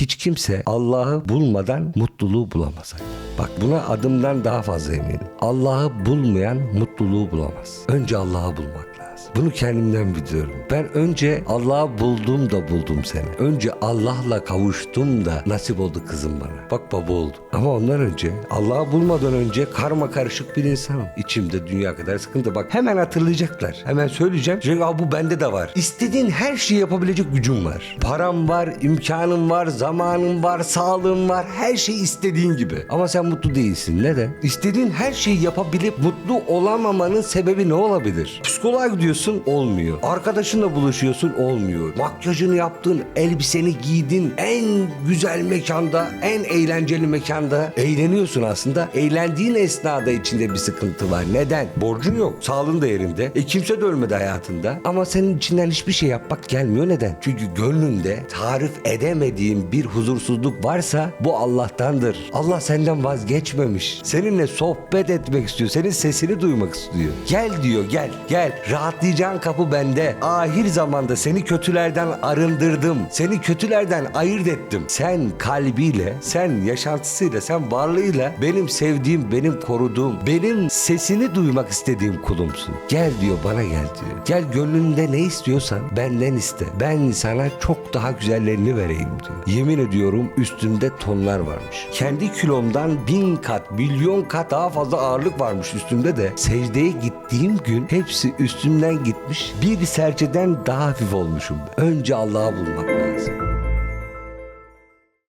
Hiç kimse Allah'ı bulmadan mutluluğu bulamaz. Bak buna adımdan daha fazla eminim. Allah'ı bulmayan mutluluğu bulamaz. Önce Allah'ı bulmak lazım. Bunu kendimden biliyorum. Ben önce Allah'ı buldum da buldum seni. Önce Allah'la kavuştum da nasip oldu kızım bana. Bak baba oldu. Ama ondan önce Allah'ı bulmadan önce karma karışık bir insanım. İçimde dünya kadar sıkıntı. Bak hemen hatırlayacaklar. Hemen söyleyeceğim. "Aa, bu bende de var. İstediğin her şeyi yapabilecek gücüm var. Param var, imkanım var, zamanım var, sağlığım var. Her şey istediğin gibi. Ama sen mutlu değilsin. Neden? İstediğin her şeyi yapabilip mutlu olamamanın sebebi ne olabilir? Psikoloğa gidiyorsun olmuyor. Arkadaşınla buluşuyorsun olmuyor. Makyajını yaptın, elbiseni giydin. En güzel mekanda, en eğlenceli mekanda eğleniyorsun aslında. Eğlendiğin esnada içinde bir sıkıntı var. Neden? Borcun yok. Sağlığın da yerinde. E kimse de ölmedi hayatında. Ama senin içinden hiçbir şey yapmak gelmiyor. Neden? Çünkü gönlünde tarif edemediğin bir huzursuzluk varsa bu Allah'tandır. Allah senden vazgeçmemiş. Seninle sohbet etmek istiyor. Senin sesini duymak istiyor. Gel diyor gel gel. Rahatlayacağın kapı bende. Ahir zamanda seni kötülerden arındırdım. Seni kötülerden ayırt ettim. Sen kalbiyle, sen yaşantısıyla, sen varlığıyla benim sevdiğim, benim koruduğum, benim sesini duymak istediğim kulumsun. Gel diyor bana gel diyor. Gel gönlünde ne istiyorsan benden iste. Ben sana çok daha güzellerini vereyim diyor. Yemin ediyorum üstümde tonlar varmış. Kendi kilomdan bin kat, milyon kat daha fazla ağırlık varmış üstümde de. Secdeye gittiğim gün hepsi üstümden gitmiş. Bir serçeden daha hafif olmuşum. Önce Allah'ı bulmak lazım.